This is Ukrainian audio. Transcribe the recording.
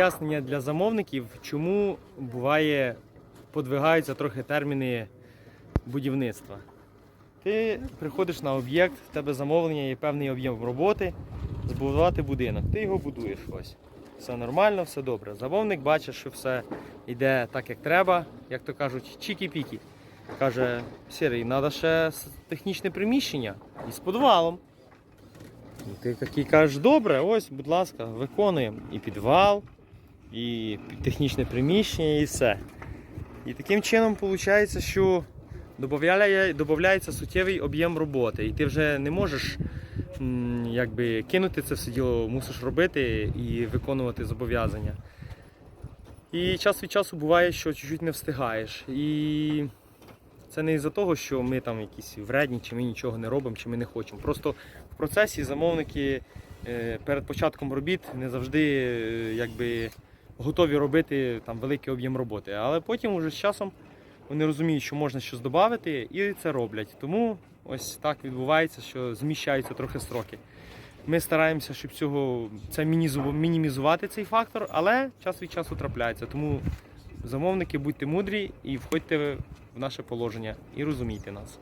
Пояснення для замовників, чому буває подвигаються трохи терміни будівництва. Ти приходиш на об'єкт, в тебе замовлення є певний об'єм роботи, збудувати будинок. Ти його будуєш ось. Все нормально, все добре. Замовник бачить, що все йде так, як треба, як то кажуть, чікі-пікі. Каже, Сірий, треба ще технічне приміщення і з підвалом. І ти такий кажеш, добре, ось, будь ласка, виконуємо і підвал, і технічне приміщення, і все. І таким чином виходить, що додає- додається суттєвий об'єм роботи. І ти вже не можеш якби, кинути це все діло, мусиш робити і виконувати зобов'язання. І час від часу буває, що чуть-чуть не встигаєш. І це не із-за того, що ми там якісь вредні, чи ми нічого не робимо, чи ми не хочемо. Просто в процесі замовники е, перед початком робіт не завжди е, якби, готові робити там великий об'єм роботи. Але потім уже з часом вони розуміють, що можна щось додати, і це роблять. Тому ось так відбувається, що зміщаються трохи строки. Ми стараємося, щоб цього це мінімізувати цей фактор, але час від часу трапляється. Тому замовники, будьте мудрі і входьте в наше положення і розумійте нас.